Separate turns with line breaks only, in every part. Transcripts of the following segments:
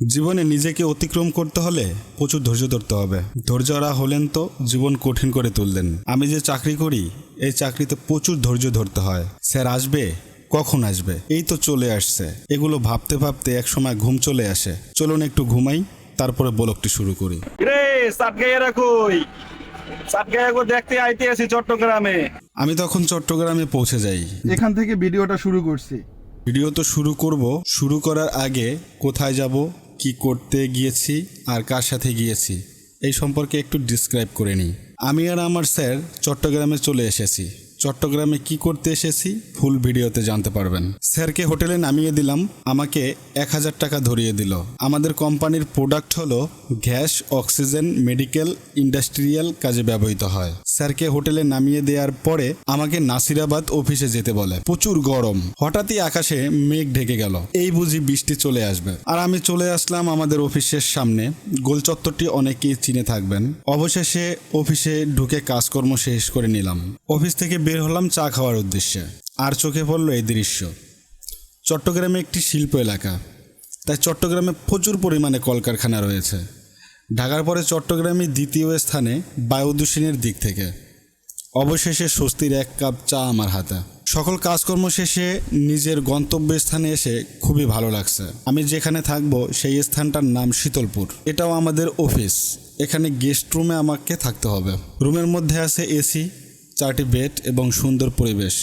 জীবনে নিজেকে অতিক্রম করতে হলে প্রচুর ধৈর্য ধরতে হবে। ধৈর্যরা হলেন তো জীবন কঠিন করে তুললেন। আমি যে চাকরি করি এই চাকরিতে প্রচুর ধৈর্য ধরতে হয়। স্যার আসবে? কখন আসবে? এই তো চলে আসছে। এগুলো ভাবতে ভাবতে এক সময় ঘুম চলে আসে। চলুন একটু ঘুমাই তারপরে বলকটি শুরু করি।
রে সাতগাইয়ারা কই? সাতগাইয়া দেখতে আইতে আছি চট্টগ্রামে।
আমি তখন চট্টগ্রামে পৌঁছে যাই।
এখান থেকে ভিডিওটা শুরু করছি।
ভিডিও তো শুরু করব। শুরু করার আগে কোথায় যাব? কি করতে গিয়েছি আর কার সাথে গিয়েছি, এই সম্পর্কে একটু ডিসক্রাইব করে নিই। আমি আর আমার স্যার চট্টগ্রামে চলে এসেছি। চট্টগ্রামে কি করতে এসেছি ফুল ভিডিওতে জানতে পারবেন। স্যারকে হোটেলে নামিয়ে দিলাম, আমাকে এক হাজার টাকা ধরিয়ে দিল। আমাদের কোম্পানির প্রোডাক্ট হলো গ্যাস, অক্সিজেন, মেডিকেল, ইন্ডাস্ট্রিয়াল কাজে ব্যবহৃত হয়। স্যারকে হোটেলে নামিয়ে দেওয়ার পরে আমাকে নাসিরাবাদ অফিসে যেতে বলে। প্রচুর গরম। হঠাৎই আকাশে মেঘ ঢেকে গেল। এই বুঝি বৃষ্টি চলে আসবে। আর আমি চলে আসলাম আমাদের অফিসের সামনে। গোল চত্বরটি অনেকেই চিনে থাকবেন। অবশেষে অফিসে ঢুকে কাজকর্ম শেষ করে নিলাম। অফিস থেকে বের হলাম চা খাওয়ার উদ্দেশ্যে। আর চোখে পড়ল এই দৃশ্য। চট্টগ্রামে একটি শিল্প এলাকা। তাই চট্টগ্রামে প্রচুর পরিমাণে কলকারখানা রয়েছে। ঢাকার পরে চট্টগ্রামই দ্বিতীয় স্থানে বায়ু দূষণের দিক থেকে। অবশেষে স্বস্তির এক কাপ চা আমার হাতে। সকল কাজকর্ম শেষে নিজের গন্তব্যস্থানে এসে খুবই ভালো লাগছে। আমি যেখানে থাকব সেই স্থানটার নাম শীতলপুর। এটাও আমাদের অফিস। এখানে গেস্ট রুমে আমাকে থাকতে হবে। রুমের মধ্যে আছে এসি চারটি বেড এবং সুন্দর পরিবেশ।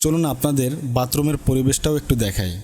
চলুন আপনাদের বাথরুমের পরিবেশটাও একটু দেখাই।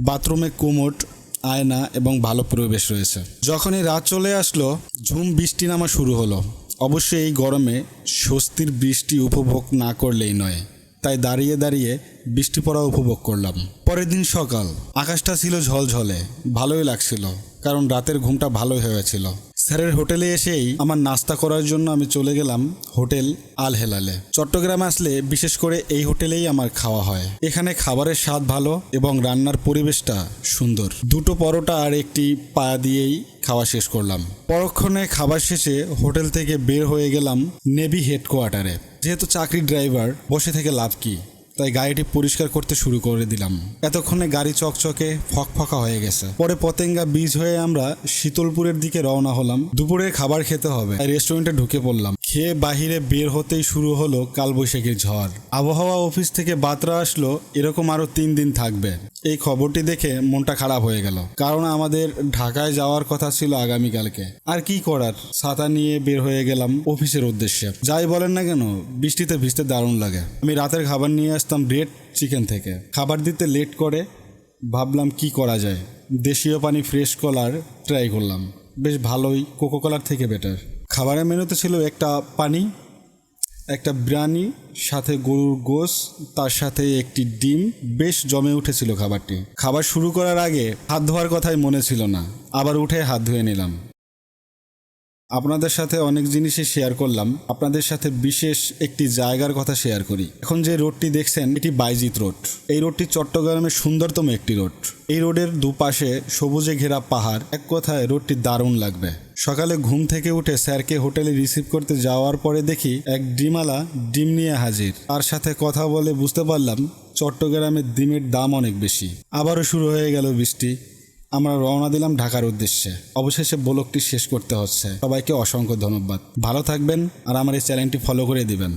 বাথরুমে কোমোট, আয়না এবং ভালো পরিবেশ রয়েছে। যখনই রাত চলে আসলো, ঝুম বৃষ্টি নামা শুরু হলো। অবশ্যই এই গরমে স্বস্তির বৃষ্টি উপভোগ না করলেই নয়। তাই দাঁড়িয়ে দাঁড়িয়ে বৃষ্টি পড়া উপভোগ করলাম। পরের দিন সকাল। আকাশটা ছিল ঝলঝলে, ভালোই লাগছিল, কারণ রাতের ঘুমটা ভালোই হয়েছিল। স্যারের হোটেলে এসেই আমার নাস্তা করার জন্য আমি চলে গেলাম হোটেল আল হেলালে। চট্টগ্রামে আসলে বিশেষ করে এই হোটেলেই আমার খাওয়া হয়। এখানে খাবারের স্বাদ ভালো এবং রান্নার পরিবেশটা সুন্দর। দুটো পরোটা আর একটি পা দিয়েই খাওয়া শেষ করলাম। পরক্ষণে খাবার শেষে হোটেল থেকে বের হয়ে গেলাম নেভি হেডকোয়ার্টারে। যেহেতু চাকরি ড্রাইভার, বসে থেকে লাভ কি? তাই গাড়িটি পরিষ্কার করতে শুরু করে দিলাম। এতক্ষণে গাড়ি চকচকে, ফকফকা হয়ে গেছে। পরে পতেঙ্গা বীজ হয়ে আমরা শীতলপুরের দিকে রওনা হলাম। দুপুরে খাবার খেতে হবে। তাই রেস্টুরেন্টে ঢুকে পড়লাম। খেয়ে বাহিরে বের হতেই শুরু হলো কালবৈশাখীর ঝড়। আবহাওয়া অফিস থেকে বার্তা আসলো, এরকম আরও তিন দিন থাকবে। এই খবরটি দেখে মনটা খারাপ হয়ে গেল। কারণ আমাদের ঢাকায় যাওয়ার কথা ছিল আগামীকালকে। আর কি করার? ছাতা নিয়ে বের হয়ে গেলাম অফিসের উদ্দেশ্যে। যাই বলেন না কেন, বৃষ্টিতে ভিজতে দারুণ লাগে। আমি রাতের খাবার নিয়ে আসতাম ব্রেড চিকেন থেকে। খাবার দিতে লেট করে, ভাবলাম কি করা যায়। দেশীয় পানি ফ্রেশ কলার ট্রাই করলাম। বেশ ভালোই কোকো কলার থেকে বেটার খাবারের মেনুতে ছিল একটা পানি, একটা বিরিয়ানি সাথে গরুর গোস তার সাথে একটি ডিম। বেশ জমে উঠেছিল খাবারটি। খাবার শুরু করার আগে হাত ধোয়ার কথাই মনে ছিল না। আবার উঠে হাত ধুয়ে নিলাম। আপনাদের সাথে অনেক জিনিসই শেয়ার করলাম। আপনাদের সাথে বিশেষ একটি জায়গার কথা শেয়ার করি। এখন যে রোডটি দেখছেন, এটি বাইজিত রোড এই রোডটি চট্টগ্রামের সুন্দরতম একটি রোড এই রোডের দুপাশে সবুজে ঘেরা পাহাড়। এক কথায় রোডটি দারুণ লাগবে। সকালে ঘুম থেকে উঠে স্যারকে হোটেলে রিসিভ করতে যাওয়ার পরে দেখি এক ডিমালা ডিম নিয়ে হাজির। তার সাথে কথা বলে বুঝতে পারলাম, চট্টগ্রামের ডিমের দাম অনেক বেশি। আবারও শুরু হয়ে গেল বৃষ্টি। আমরা রওনা দিলাম ঢাকার উদ্দেশ্যে। অবশেষে ব্লকটি শেষ করতে হচ্ছে। সবাইকে অসংখ্য ধন্যবাদ। ভালো থাকবেন আর আমার এই চ্যানেলটি ফলো করে দিবেন।